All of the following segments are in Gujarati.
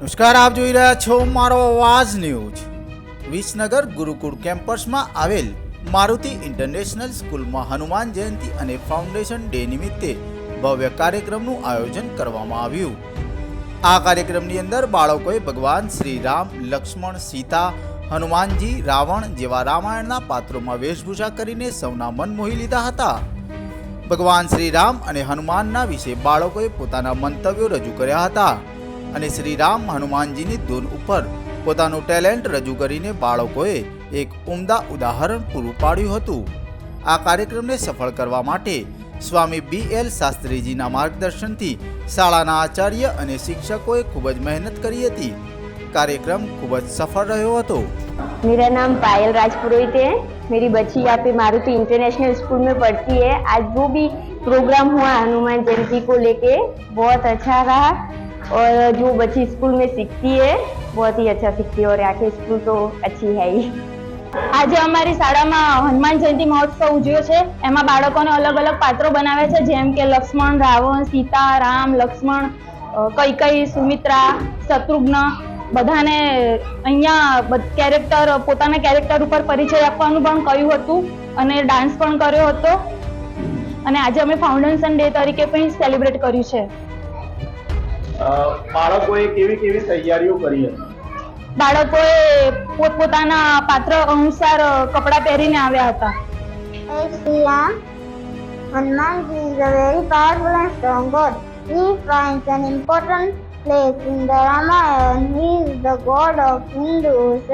નમસ્કાર, આપ જોઈ રહ્યા છો મારો અવાજ ન્યૂઝ. વિસનગર ગુરુકુળ કેમ્પસમાં આવેલ મારુતિ ઇન્ટરનેશનલ સ્કૂલમાં હનુમાન જયંતિ અને ફાઉન્ડેશન ડે નિમિત્તે ભવ્ય કાર્યક્રમનું આયોજન કરવામાં આવ્યું. આ કાર્યક્રમની અંદર બાળકોએ ભગવાન શ્રી રામ, લક્ષ્મણ, સીતા, હનુમાનજી, રાવણ જેવા રામાયણના પાત્રોમાં વેશભૂષા કરીને સૌના મન મોહી લીધા હતા. ભગવાન શ્રી રામ અને હનુમાનના વિશે બાળકોએ પોતાના મંતવ્યો રજૂ કર્યા હતા. અને શ્રી રામ હનુમાનજીની ધૂન ઉપર પોતાનું ટેલેન્ટ રજૂ કરીને બાળકોએ એક ઉમદા ઉદાહરણ પૂરું પાડ્યું હતું આ કાર્યક્રમને સફળ કરવા માટે સ્વામી બી એલ શાસ્ત્રીજીના માર્ગદર્શનથી શાળાના આચાર્ય અને શિક્ષકોએ ખૂબ જ મહેનત કરી હતી કાર્યક્રમ ખૂબ જ સફળ રહ્યો હતો मेरा नाम पायल राजपुरोहित है मेरी बच्ची यहाँ पे मारुति इंटरनेशनल स्कूल में पढ़ती है आज जो भी प्रोग्राम हुआ हनुमान जयंती को लेके बहुत अच्छा रहा और जो बच्ची स्कूल में सीखती है बहुत ही अच्छा सीखती है और यहाँ की स्कूल तो अच्छी है ही આજે અમારી શાળામાં હનુમાન જયંતિ મહોત્સવ ઉજવ્યો છે એમાં બાળકોને અલગ અલગ પાત્રો બનાવે છે જેમ કે લક્ષ્મણ રાવણ સીતા રામ લક્ષ્મણ અ, કૈકેયી સુમિત્રા શત્રુઘ્ન બધાને અહીંયા કેરેક્ટર પોતાના કેરેક્ટર ઉપર પરિચય આપવાનું પણ કહ્યું હતું અને ડાન્સ પણ કર્યો હતો અને આજે અમે ફાઉન્ડેશન ડે તરીકે પણ સેલિબ્રેટ કર્યું છે અ, બાળકોએ કેવી કેવી તૈયારીઓ કરી હતી બાળકોએ પોતપોતાના પાત્ર અનુસાર અ, કપડાં પહેરીને આવ્યા હતા Hey Sri Ram, Hanumanji is a very powerful and strong god. He finds an important place in the Ramayana. He is the god of Hindus.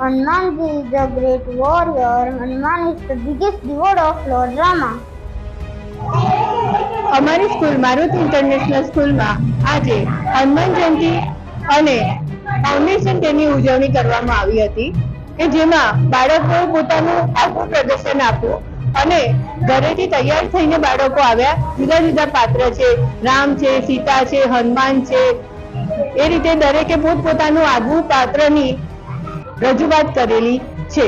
Hanumanji is a great warrior. Hanuman is the biggest devotee of Lord Rama. અમારી સ્કૂલ મારુતિ ઇન્ટરનેશનલ સ્કૂલમાં આજે હનુમાન જયંતિ અને ફાઉન્ડેશન ડેની ઉજવણી કરવામાં આવી હતી કે જેમાં બાળકો પોતાનું આખું પ્રદર્શન આપ્યું અને ઘરેથી તૈયાર થઈને બાળકો આવ્યા. જુદા જુદા પાત્ર છે. રામ છે, સીતા છે, હનુમાન છે. એ રીતે દરેકે પોતપોતાનું આગવું પાત્રની રજૂઆત કરેલી છે.